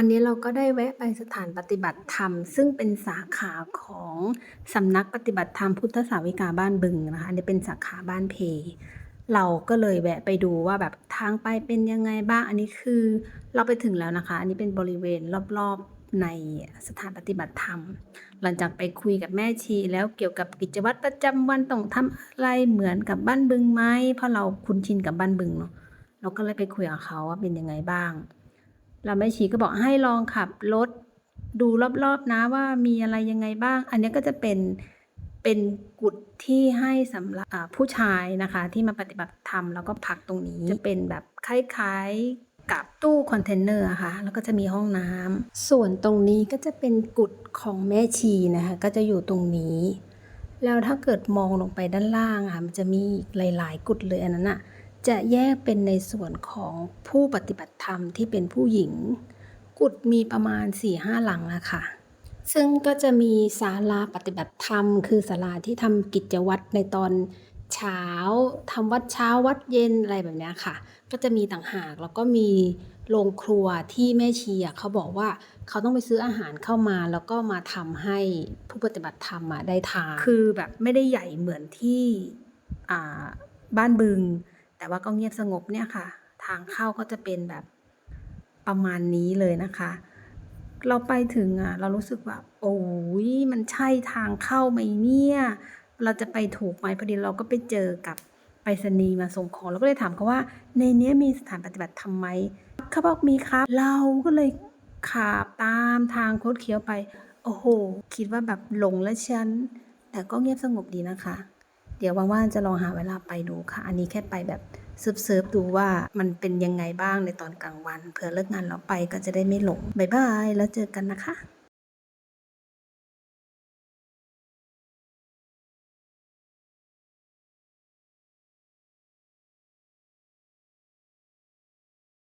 วันนี้เราก็ได้แวะไปสถานปฏิบัติธรรม ซึ่งเป็นสาขาของสำนักปฏิบัติธรรมพุทธสาวิกาบ้านบึงนะคะอันนี้เป็นสาขาบ้านเพ เราก็เลยแวะไปดูว่าแบบทางไปเป็นยังไงบ้าง อันนี้คือเราไปถึงแล้วนะคะ อันนี้เป็นบริเวณรอบๆในสถานปฏิบัติธรรม หลังจากไปคุยกับแม่ชีแล้วเกี่ยวกับกิจวัตรประจำวันต้องทำอะไรเหมือนกับบ้านบึงไหมเพราะเราคุ้นชินกับบ้านบึงเนาะเราก็เลยไปคุยกับเขาว่าเป็นยังไงบ้าง แล้วแม่ชีก็บอกให้ลองขับรถดูรอบๆนะว่ามีอะไรยังไงบ้าง อันนี้ก็จะเป็นเป็นกุฏที่ให้สำหรับผู้ชายนะคะ ที่มาปฏิบัติธรรมแล้วก็พักตรงนี้จะเป็นแบบคล้ายๆกับตู้คอนเทนเนอร์ค่ะแล้วก็จะมีห้องน้ำส่วนตรงนี้ก็จะเป็นกุฏของแม่ชีนะคะ ก็จะอยู่ตรงนี้ แล้วถ้าเกิดมองลงไปด้านล่างอะมันจะมีหลาย ๆ กุฏเลยอันนั้นอะ จะแยกเป็นในส่วนของผู้ปฏิบัติธรรมที่เป็นผู้หญิง กุฏมีประมาณ4ี่ห้าหลังอะค่ะ ซึ่งก็จะมีศาลาปฏิบัติธรรม คือศาลาที่ทำกิจวัตรในตอนเช้าทำวัดเช้าวัดเย็นอะไรแบบนี้ค่ะ ก็จะมีต่างหากแล้วก็มีโรงครัวที่แม่ชีเขาบอกว่าเขาต้องไปซื้ออาหารเข้ามา แล้วก็มาทำให้ผู้ปฏิบัติธรรมได้ทานคือแบบไม่ได้ใหญ่เหมือนที่บ้านบึง แต่ว่าก็เงียบสงบเนี่ยค่ะ ทางเข้าก็จะเป็นแบบประมาณนี้เลยนะคะ เราไปถึงอะ เรารู้สึกว่า โอ้ยมันใช่ทางเข้าไหมเนี่ย เราจะไปถูกไหมพอดีเราก็ไปเจอกับไปรษณีย์มาส่งของเราก็เลยถามเขาว่า ในเนี้ยมีสถานปฏิบัติธรรมไหมเขาบอกมีครับ เราก็เลยขับตามทางโคดเคี้ยวไป โอ้โห คิดว่าแบบหลงแล้วฉัน แต่ก็เงียบสงบดีนะคะ เดี๋ยวว่างๆจะลองหาเวลาไปดูค่ะ อันนี้แค่ไปแบบเซิร์ฟๆดูว่ามันเป็นยังไงบ้างในตอนกลางวันเผื่อเลิกงานเราไปก็จะได้ไม่หลงบ๊ายบายแล้วเจอกันนะคะ